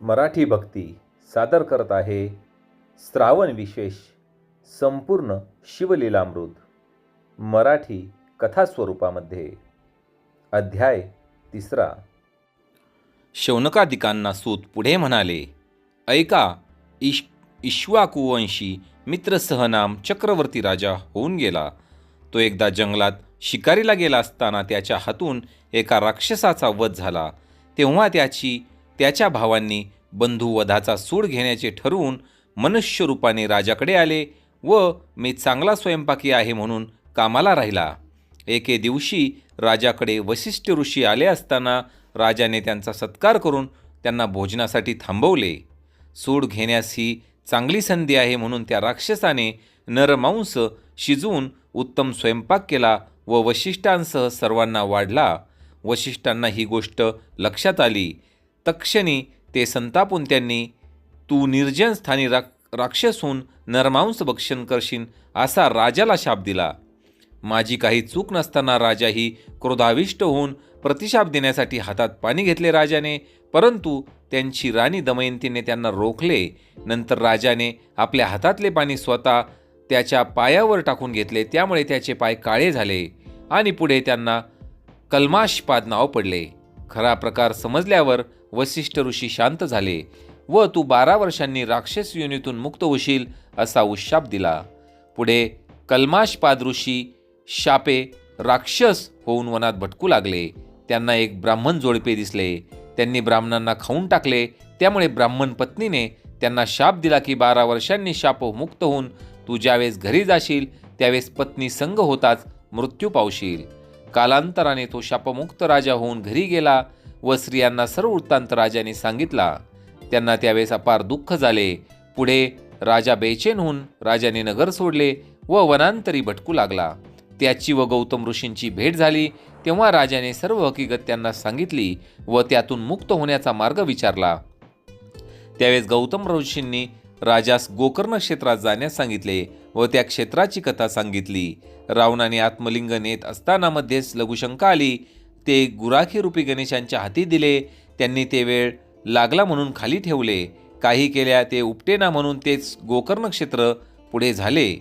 मराठी भक्ती सादर करत आहे श्रावण विशेष संपूर्ण शिवलीलामृत मराठी कथा स्वरूपामध्ये अध्याय तिसरा. शौनकादिकांना सूत पुढे म्हणाले ऐका इश इश्वाकुवंशी मित्रसहनाम चक्रवर्ती राजा होऊन गेला. तो एकदा जंगलात शिकारीला गेला असताना त्याच्या हातून एका राक्षसाचा वध झाला. तेव्हा त्याची त्याच्या भावांनी बंधुवधाचा सूड घेण्याचे ठरवून मनुष्यरूपाने राजाकडे आले व मी चांगला स्वयंपाकी आहे म्हणून कामाला राहिला. एके दिवशी राजाकडे वशिष्ठ ऋषी आले असताना राजाने त्यांचा सत्कार करून त्यांना भोजनासाठी थांबवले. सूड घेण्यास ही चांगली संधी आहे म्हणून त्या राक्षसाने नरमांस शिजवून उत्तम स्वयंपाक केला व वशिष्ठांसह सर्वांना वाढला. वशिष्ठांना ही गोष्ट लक्षात आली. तक्षणी ते संतापून त्यांनी तू निर्जन स्थानी रा राक्षस होऊन नरमांस भक्षण करशील असा राजाला शाप दिला. माझी काही चूक नसताना राजाही क्रोधाविष्ट होऊन प्रतिशाप देण्यासाठी हातात पाणी घेतले राजाने परंतु त्यांची राणी दमयंतीने त्यांना रोखले. नंतर राजाने आपल्या हातातले पाणी स्वतः त्याच्या पायावर टाकून घेतले. त्यामुळे त्याचे पाय काळे झाले आणि पुढे त्यांना कल्माशपाद नाव पडले. खरा प्रकार समजल्यावर वसिष्ठ ऋषी शांत झाले व तू बारा वर्षांनी राक्षस योनीतून मुक्त होशील असा उशाप दिला. पुढे कल्माशपाद ऋषी शापे राक्षस होऊन वनात भटकू लागले. त्यांना एक ब्राह्मण जोडपे दिसले. त्यांनी ब्राह्मणांना खाऊन टाकले. त्यामुळे ब्राह्मण पत्नीने त्यांना शाप दिला की बारा वर्षांनी शाप मुक्त होऊन तू ज्यावेळेस घरी जाशील त्यावेळेस पत्नी संघ होताच मृत्यू पावशील. कालांतराने तो शापमुक्त राजा होऊन घरी गेला. व स्त्रियांना सर्व वृत्तांत राजाने सांगितला. त्यांना त्यावेळेस अपार दुःख झाले. पुढे राजा बेचैन होऊन राजाने नगर सोडले व वनांतरी भटकू लागला. त्याची व गौतम ऋषींची भेट झाली. तेव्हा राजाने सर्व हकीकत त्यांना सांगितली व त्यातून मुक्त होण्याचा मार्ग विचारला. त्यावेळेस गौतम ऋषींनी राजास गोकर्ण क्षेत्रात जाण्यास सांगितले व त्या क्षेत्राची कथा सांगितली. रावणाने आत्मलिंग नेत असताना मध्येच लघुशंका आली. ते गुराखी रूपी गणेशांच्या हाती दिले. त्यांनी ते वेळ लागला म्हणून खाली ठेवले. काही केल्या ते उपटेना म्हणून तेच गोकर्ण क्षेत्र पुढे झाले.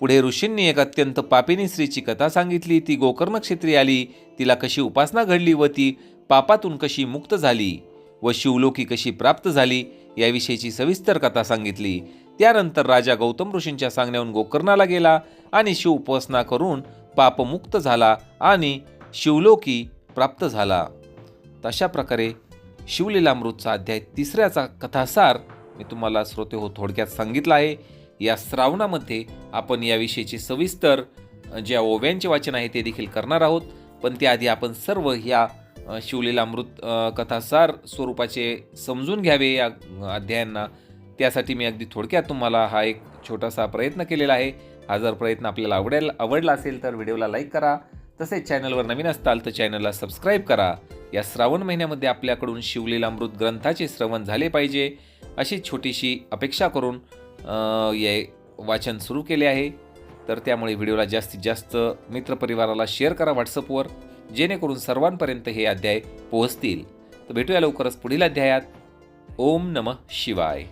पुढे ऋषींनी एक अत्यंत पापिनी स्त्रीची कथा सांगितली. ती गोकर्ण क्षेत्री आली. तिला कशी उपासना घडली व ती पापातून कशी मुक्त झाली व शिवलोकी कशी प्राप्त झाली याविषयीची सविस्तर कथा सांगितली. त्यानंतर राजा गौतम ऋषींच्या सांगण्याहून गोकर्णाला गेला आणि शिव उपासना करून पापमुक्त झाला आणि शिवलोकी प्राप्त झाला. तशा प्रकारे शिवलीलामृतचा अध्याय तिसऱ्याचा कथासार मी तुम्हाला श्रोते हो थोडक्यात सांगितला आहे. या श्रावणामध्ये आपण याविषयीचे सविस्तर ज्या ओव्यांचे वाचन आहे ते देखील करणार आहोत. पण त्याआधी आपण सर्व ह्या शिवलीलामृत कथासार स्वरूपाचे समजून घ्यावे या अध्यायांना. त्यासाठी मी अगदी थोडक्यात तुम्हाला हा एक छोटासा प्रयत्न केलेला आहे. हा जर प्रयत्न आपल्याला आवडेल आवडला असेल तर व्हिडिओला लाईक करा. तसेच चॅनलवर नवीन असताल तर चॅनलला सबस्क्राईब करा. या श्रावण महिन्यामध्ये आपल्याकडून शिवलीलामृत ग्रंथाचे श्रवण झाले पाहिजे अशी छोटीशी अपेक्षा करून ये हे वाचन सुरू केले आहे. तर त्यामुळे व्हिडिओला जास्तीत जास्त मित्रपरिवाराला शेअर करा व्हॉट्सअपवर जेणेकरून सर्वांपर्यंत हे अध्याय पोहोचतील. तर भेटूया लवकरच पुढील अध्यायात. ओम नमः शिवाय.